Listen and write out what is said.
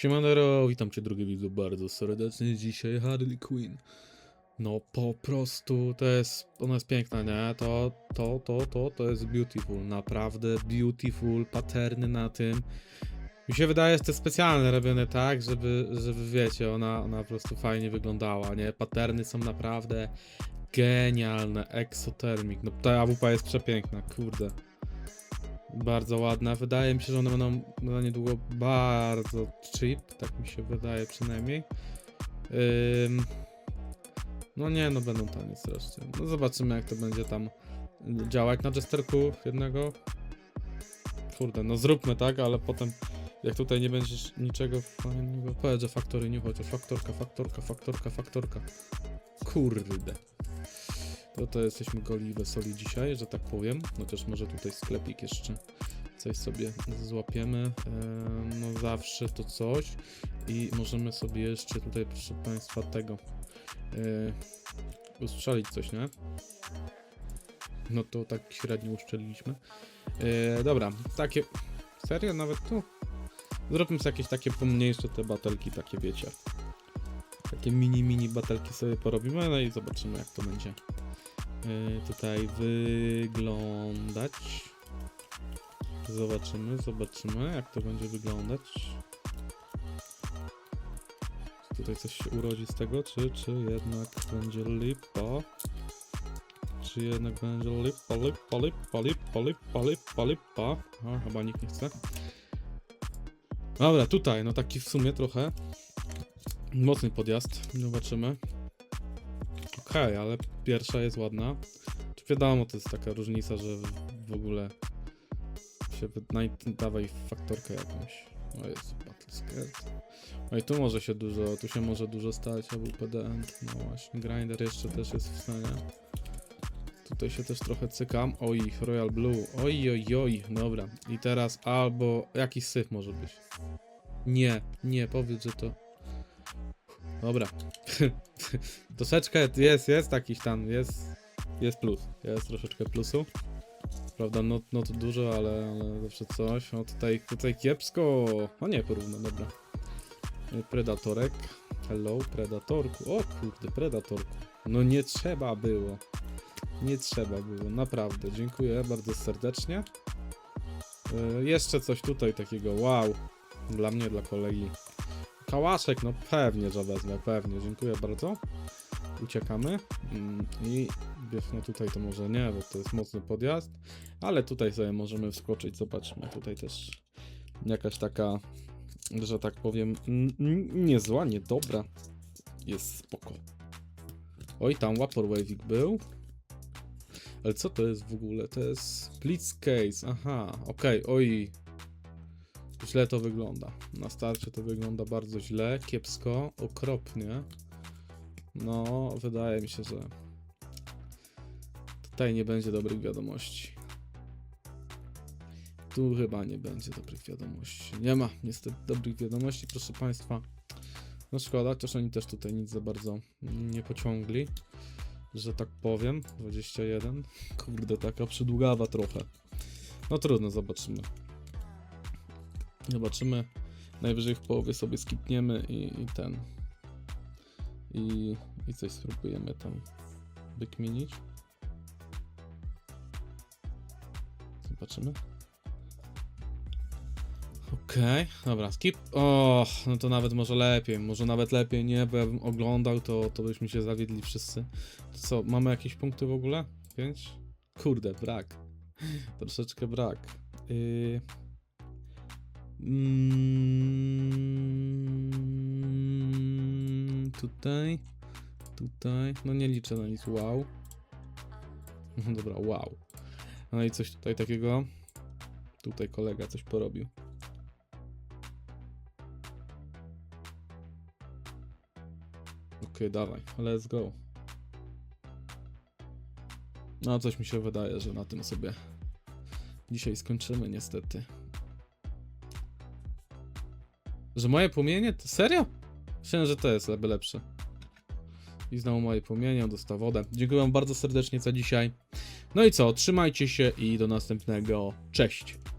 Siemanero, witam cię drugi widzu bardzo serdecznie. Dzisiaj Harley Quinn. No po prostu to jest, ona jest piękna, nie? To, to, to, to, to jest beautiful, naprawdę beautiful, paterny na tym. Mi się wydaje, że to jest specjalne robione tak, żeby, żeby wiecie, ona, ona po prostu fajnie wyglądała, nie? Paterny są naprawdę genialne, exothermic. No ta AWP jest przepiękna, kurde. Bardzo ładna. Wydaje mi się, że one będą na niedługo bardzo cheap, tak mi się wydaje przynajmniej. Ym... No nie, no będą tanie strasznie. No zobaczymy jak to będzie tam działać na jesterku jednego. Kurde, no zróbmy tak, ale potem jak tutaj nie będziesz niczego fajnego, powiedz, że faktory nie chociaż faktorka, faktorka, faktorka, faktorka. Kurde. To to jesteśmy goli i wesoli dzisiaj, że tak powiem. Chociaż może tutaj sklepik jeszcze coś sobie złapiemy. Eee, No zawsze to coś. I możemy sobie jeszcze tutaj, proszę Państwa, tego eee, ustrzelić coś, nie? No to tak średnio uszczeliliśmy. Eee, dobra, takie... Serio? Nawet tu? Zróbmy sobie jakieś takie pomniejsze te batelki, takie wiecie. Takie mini, mini batelki sobie porobimy, no i zobaczymy jak to będzie tutaj wyglądać. Zobaczymy, zobaczymy jak to będzie wyglądać. Czy tutaj coś się urodzi z tego, czy, czy jednak będzie lipa? Czy jednak będzie lipa, lipa, lipa, lipa, lipa, lipa, lipa? A, chyba nikt nie chce. Dobra, tutaj, no taki w sumie trochę mocny podjazd. Zobaczymy. Okej, ale pierwsza jest ładna. Czy wiadomo, to jest taka różnica, że w- ogóle się wy- naj- dawaj faktorkę jakąś. O jest Battle Skirt. No i tu może się dużo, tu się może dużo stać, albo PDM. No właśnie, Grinder jeszcze też jest w stanie. Tutaj się też trochę cykam. Oj, Royal Blue. Oj, oj, oj. Dobra. I teraz albo jakiś syf może być. Nie, nie, powiedz, że to. Dobra. Troszeczkę jest, jest jakiś tam, jest, jest plus, jest troszeczkę plusu. Prawda, no, no to dużo, ale, ale zawsze coś. O, tutaj, tutaj kiepsko. O nie, porówno, dobra. Predatorek. Hello, Predatorku. O kurde, Predatorku. No nie trzeba było. Nie trzeba było, naprawdę. Dziękuję bardzo serdecznie. Yy, jeszcze coś tutaj takiego, wow. Dla mnie, dla kolegi. Kałaszek, no pewnie, że wezmę, pewnie. Dziękuję bardzo. Uciekamy. Mm, I no tutaj to może nie, bo to jest mocny podjazd, ale tutaj sobie możemy wskoczyć, zobaczmy. Tutaj też jakaś taka, że tak powiem, niezła, niedobra. Jest spoko. Oj, tam Vaporwavik był. Ale co to jest w ogóle? To jest Blitz Case. Aha, okej, oj. Źle to wygląda. Na starcie to wygląda bardzo źle, kiepsko, okropnie. No, wydaje mi się, że tutaj nie będzie dobrych wiadomości. Tu chyba nie będzie dobrych wiadomości. Nie ma niestety dobrych wiadomości, proszę Państwa. No szkoda, chociaż oni też tutaj nic za bardzo nie pociągli, że tak powiem. 21. Kurde, taka przydługawa trochę. No trudno, zobaczymy. Zobaczymy. Najwyżej w połowie sobie skipniemy i, i ten. I, I coś spróbujemy tam wykminić. Zobaczymy. Okej, dobra, skip. O, no to nawet może lepiej, może nawet lepiej nie, bo ja bym oglądał, to, to byśmy się zawiedli wszyscy. To co, mamy jakieś punkty w ogóle? 5? Kurde, brak. Troszeczkę brak. Yy... Mm, tutaj, tutaj, no nie liczę na nic, wow. Mhm, Dobra, wow. No i coś tutaj takiego. Tutaj kolega coś porobił. Okej, dawaj, let's go. No, coś mi się wydaje, że na tym sobie dzisiaj skończymy, niestety. Że moje płomienie? Serio? Myślałem, że to jest leby lepsze. I znowu moje płomienie, on dostał wodę. Dziękuję wam bardzo serdecznie za dzisiaj. No i co, trzymajcie się i do następnego. Cześć!